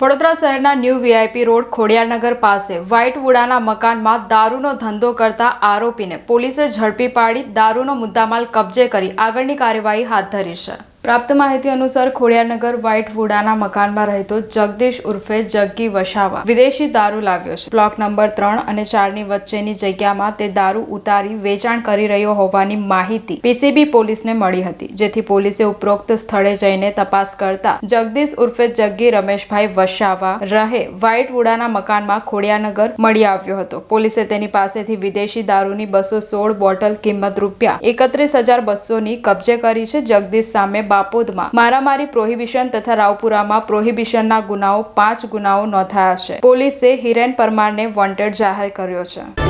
વડોદરા શહેરના new VIP road Khodiyarnagar પાસે white વુડાના મકાનમાં દારૂનો ધંધો કરતા આરોપીને પોલીસે ઝડપી પાડી દારૂનો મુદ્દામાલ કબજે કરી આગળની કાર્યવાહી હાથ ધરી છે. પ્રાપ્ત માહિતી અનુસાર ખોડિયાનગર વ્હાઇટ વુડાના મકાનમાં રહેતો જગદીશ ઉર્ફે જગ્ગી વસાવા વિદેશી દારૂ લાવ્યો છે. બ્લોક નંબર ત્રણ અને ચારની વચ્ચેની જગ્યામાં તે દારૂ ઉતારી વેચાણ કરી રહ્યો હોવાની માહિતી પીસીબી પોલીસને મળી હતી, જેથી પોલીસે ઉપરોક્ત સ્થળે જઈને તપાસ કરતા જગદીશ ઉર્ફે જગ્ગી રમેશભાઈ વસાવા રહે વ્હાઇટવુડાના મકાનમાં ખોડિયાનગર મળી આવ્યો હતો. પોલીસે તેની પાસેથી વિદેશી દારૂની બસો સોળ બોટલ કિંમત રૂપિયા એકત્રીસ હજાર બસોની કબજે કરી છે. જગદીશ સામે બાપોદમાં મારામારી, પ્રોહિબિશન તથા રાવપુરામાં પ્રોહિબિશનના ગુનાઓ પાંચ ગુનાઓ નોંધાયા છે. પોલીસે હિરેન પરમારને વોન્ટેડ જાહેર કર્યો છે.